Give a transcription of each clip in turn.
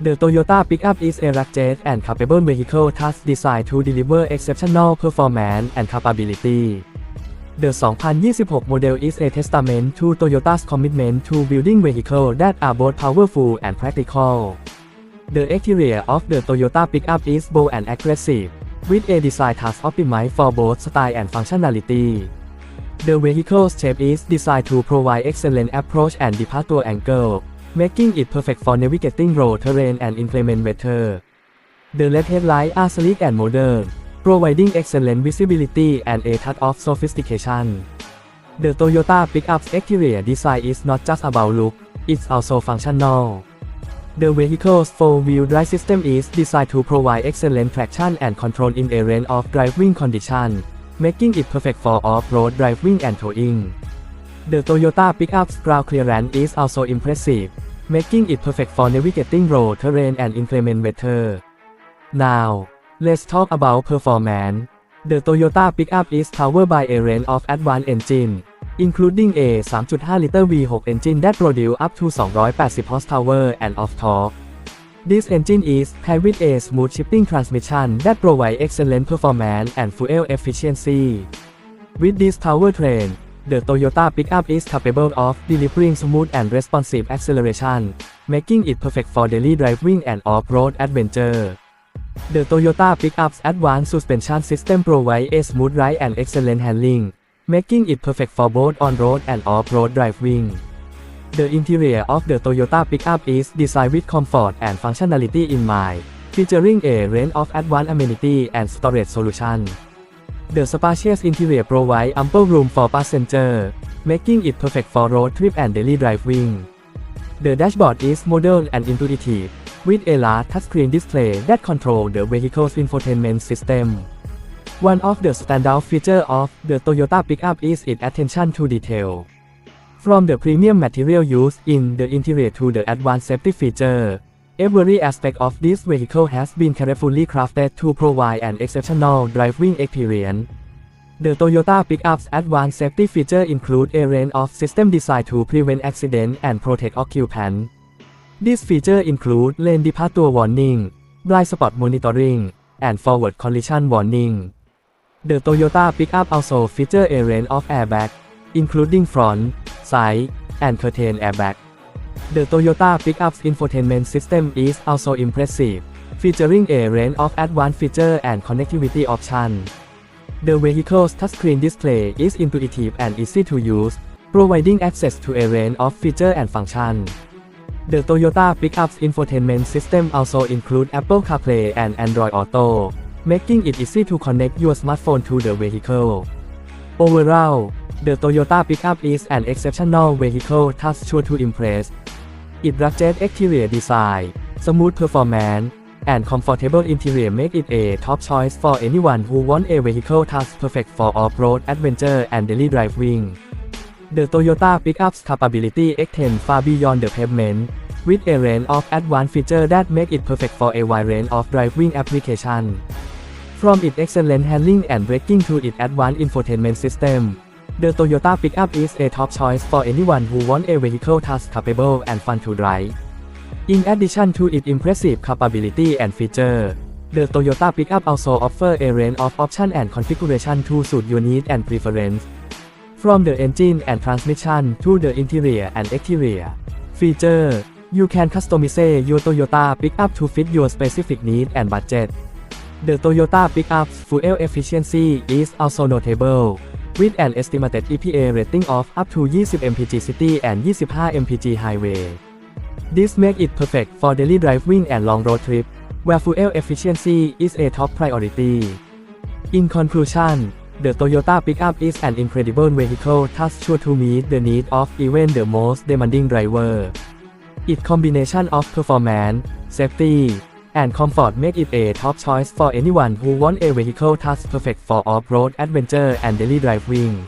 The Toyota pickup is a rugged and capable vehicle thus designed to deliver exceptional performance and capability. The 2026 model is a testament to Toyota's commitment to building vehicles that are both powerful and practical. The exterior of the Toyota pickup is bold and aggressive, with a design thus optimized for both style and functionality. The vehicle's shape is designed to provide excellent approach and departure angle, making it perfect for navigating road terrain and inclement weather. The LED headlights are sleek and modern, providing excellent visibility and a touch of sophistication. The Toyota pickup's exterior design is not just about look, it's also functional. The vehicle's four-wheel drive system is designed to provide excellent traction and control in a range of driving conditions, making it perfect for off-road driving and towing. The Toyota pickup's ground clearance is also impressive, making it perfect for navigating road terrain and inclement weather. Now, let's talk about performance. The Toyota pickup is powered by a range of advanced engines, including a 3.5-liter V6 engine that produces up to 280 horsepower and of torque. This engine is paired with a smooth shifting transmission that provides excellent performance and fuel efficiency. With this powertrain, the Toyota pickup is capable of delivering smooth and responsive acceleration, making it perfect for daily driving and off-road adventure. The Toyota pickup's advanced suspension system provides a smooth ride and excellent handling, making it perfect for both on-road and off-road driving. The interior of the Toyota pickup is designed with comfort and functionality in mind, featuring a range of advanced amenities and storage solutions. The spacious interior provides ample room for passengers, making it perfect for road trip and daily driving. The dashboard is modern and intuitive, with a large touchscreen display that controls the vehicle's infotainment system. One of the standout features of the Toyota pickup is its attention to detail. From the premium material used in the interior to the advanced safety feature, every aspect of this vehicle has been carefully crafted to provide an exceptional driving experience. The Toyota pickup's advanced safety feature include a range of systems designed to prevent accidents and protect occupants. These features include lane departure warning, blind spot monitoring, and forward collision warning. The Toyota pickup also features a range of airbags, including front, side, and curtain airbag. The Toyota pickup's infotainment system is also impressive, featuring a range of advanced features and connectivity options. The vehicle's touchscreen display is intuitive and easy to use, providing access to a range of features and functions. The Toyota pickup's infotainment system also includes Apple CarPlay and Android Auto, making it easy to connect your smartphone to the vehicle. Overall, the Toyota pickup is an exceptional vehicle that's sure to impress. Its rugged exterior design, smooth performance, and comfortable interior make it a top choice for anyone who wants a vehicle that's perfect for off-road adventure and daily driving. The Toyota pickup's capability extends far beyond the pavement, with a range of advanced features that make it perfect for a wide range of driving applications. From its excellent handling and braking to its advanced infotainment system, the Toyota pickup is a top choice for anyone who wants a vehicle that's capable and fun to drive. In addition to its impressive capability and feature, the Toyota pickup also offers a range of options and configuration to suit your needs and preference. From the engine and transmission to the interior and exterior feature, you can customize your Toyota pickup to fit your specific needs and budget. The Toyota pickup's fuel efficiency is also notable, with an estimated EPA rating of up to 20 mpg city and 25 mpg highway. This makes it perfect for daily driving and long road trip, where fuel efficiency is a top priority. In conclusion, the Toyota pickup is an incredible vehicle that's sure to meet the needs of even the most demanding driver. Its combination of performance, safety, and comfort make it a top choice for anyone who wants a vehicle that's perfect for off-road adventure and daily driving.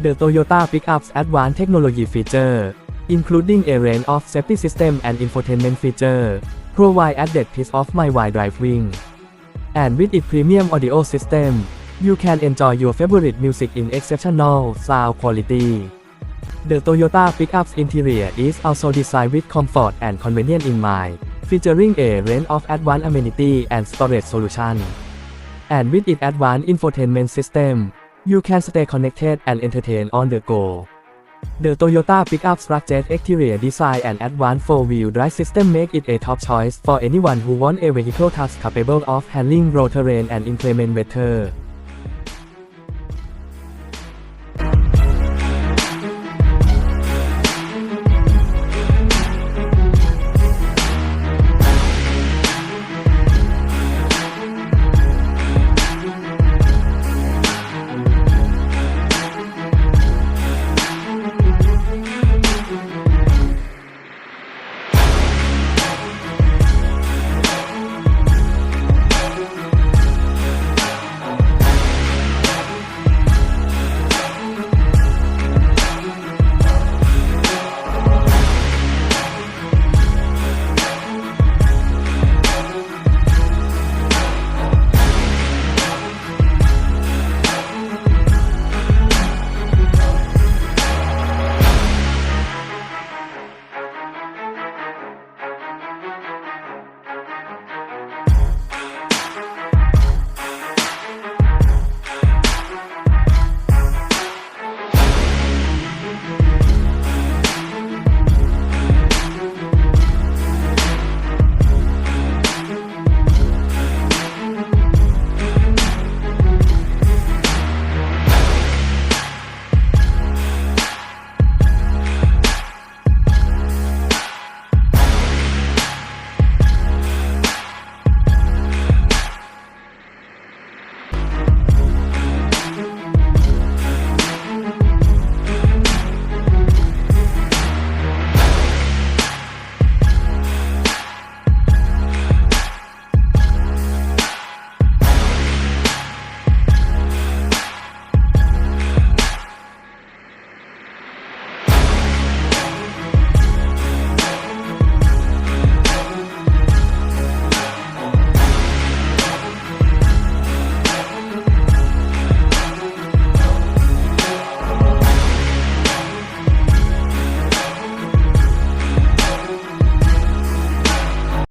The Toyota pickup's advanced technology feature, including a range of safety system and infotainment feature, provide added peace of mind while driving. And with its premium audio system, you can enjoy your favorite music in exceptional sound quality. The Toyota pickup's interior is also designed with comfort and convenience in mind, featuring a range of advanced amenity and storage solution. And with its advanced infotainment system, you can stay connected and entertain on the go. The Toyota pickup structured exterior design and advanced four-wheel drive system make it a top choice for anyone who wants a vehicle that's capable of handling road terrain and inclement weather.